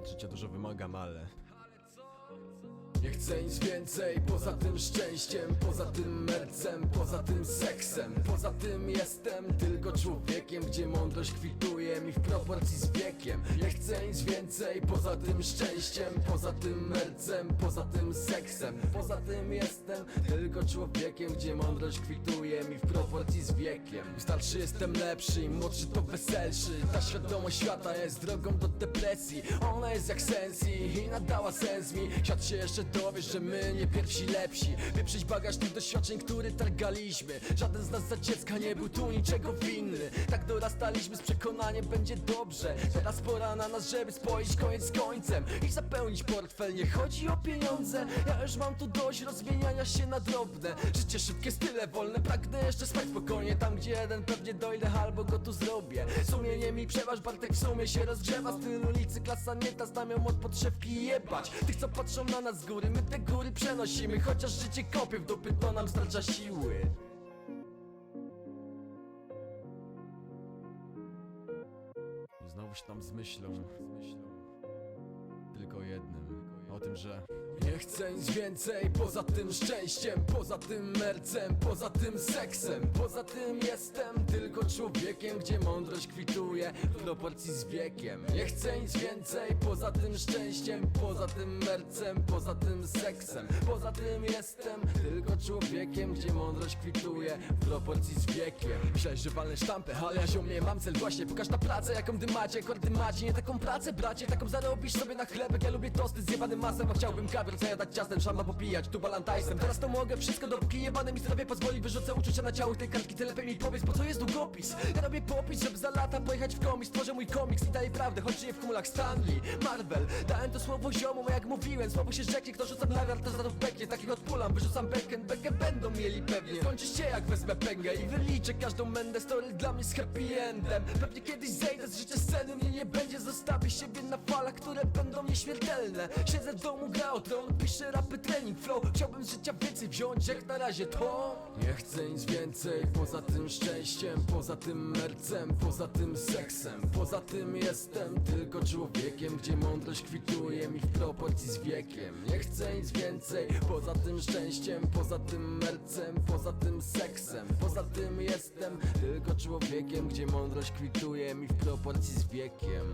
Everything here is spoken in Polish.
Od życia dużo wymagam, ale Nie chcę nic więcej, poza tym szczęściem, poza tym mercem, poza tym seksem Poza tym jestem tylko człowiekiem, gdzie mądrość kwituje mi w proporcji z wiekiem. Nie chcę nic więcej, poza tym szczęściem, poza tym mercem, poza tym seksem. Poza tym jestem tylko człowiekiem, gdzie mądrość kwituje mi w proporcji z wiekiem. Starszy jestem lepszy, młodszy to weselszy. Ta świadomość świata jest drogą do depresji. Ona jest jak sensi i nadała sens mi. Świat się jeszcze dowiesz, że my nie pierwsi lepsi. Wyprzyć bagaż tych doświadczeń, który targaliśmy. Żaden z nas za dziecka nie był tu niczego winny. Tak dorastaliśmy z przekonaniem będzie dobrze. Teraz pora na nas, żeby spoić koniec z końcem I zapełnić portfel, nie chodzi o pieniądze Ja już mam tu dość rozmieniania się na drobne. Życie szybkie, style wolne, pragnę jeszcze spać spokojnie. Tam gdzie jeden pewnie dojdę albo go tu zrobię. Sumienie mi przeważ, Bartek w sumie się rozgrzewa. Styl ulicy, klasa nie ta, znamią od podszewki jebać. Tych co patrzą na nas z góry, my te góry przenosimy. Chociaż życie kopie w dupy, to nam starcza siły znowu się tam o jednym Tym, że Nie chcę nic więcej, poza tym szczęściem Poza tym mercem, poza tym seksem. Poza tym jestem tylko człowiekiem Gdzie mądrość kwituje w proporcji z wiekiem. Nie chcę nic więcej, poza tym szczęściem Poza tym mercem, poza tym seksem. Poza tym jestem tylko człowiekiem Gdzie mądrość kwituje w proporcji z wiekiem. Myślałeś, że walnę sztampę, ale ja ziomie mam cel właśnie. Pokaż na pracę, jaką ty macie, akordy macie Nie taką pracę, bracie, taką zarobisz sobie na chlebek. Ja lubię tosty z jebanym masem, a chciałbym kawior zajadać ciastem Szamba popijać, tu balantajsem Teraz to mogę wszystko, dopóki jebane mi zdrowie pozwoli Wyrzucę uczucia na ciało tej kartki, ty lepiej mi powiedz, po co jest długopis. Ja robię popis, żeby za lata pojechać w komiks Tworzę mój komiks i daję prawdę, choć żyję w kumulach Stanley Marvel, dałem to słowo ziomom, a jak mówiłem Słowo się rzeknie, kto rzuca nawiar, to za to peknie. Takich odpulam, wyrzucam becken, bekę będą mieli pewnie. Skończysz się jak wezmę pęgę i wyliczę każdą mędę Story dla mnie z happy endem. Pewnie kiedyś zejdę z życia sceny, mnie nie będzie Zostawię siebie na falach, które będą nieśmiertelne. Siedzę w domu, gra o tron, piszę rapy, trening, flow. Chciałbym z życia więcej wziąć, jak na razie to. Nie chcę nic więcej, poza tym szczęściem Poza tym mercem, poza tym seksem. Poza tym jestem tylko człowiekiem Gdzie mądrość kwituje mi w proporcji z wiekiem. Nie chcę nic więcej, poza tym szczęściem Poza tym mercem, poza tym seksem. Poza tym jestem tylko człowiekiem Gdzie mądrość kwituje mi w proporcji z wiekiem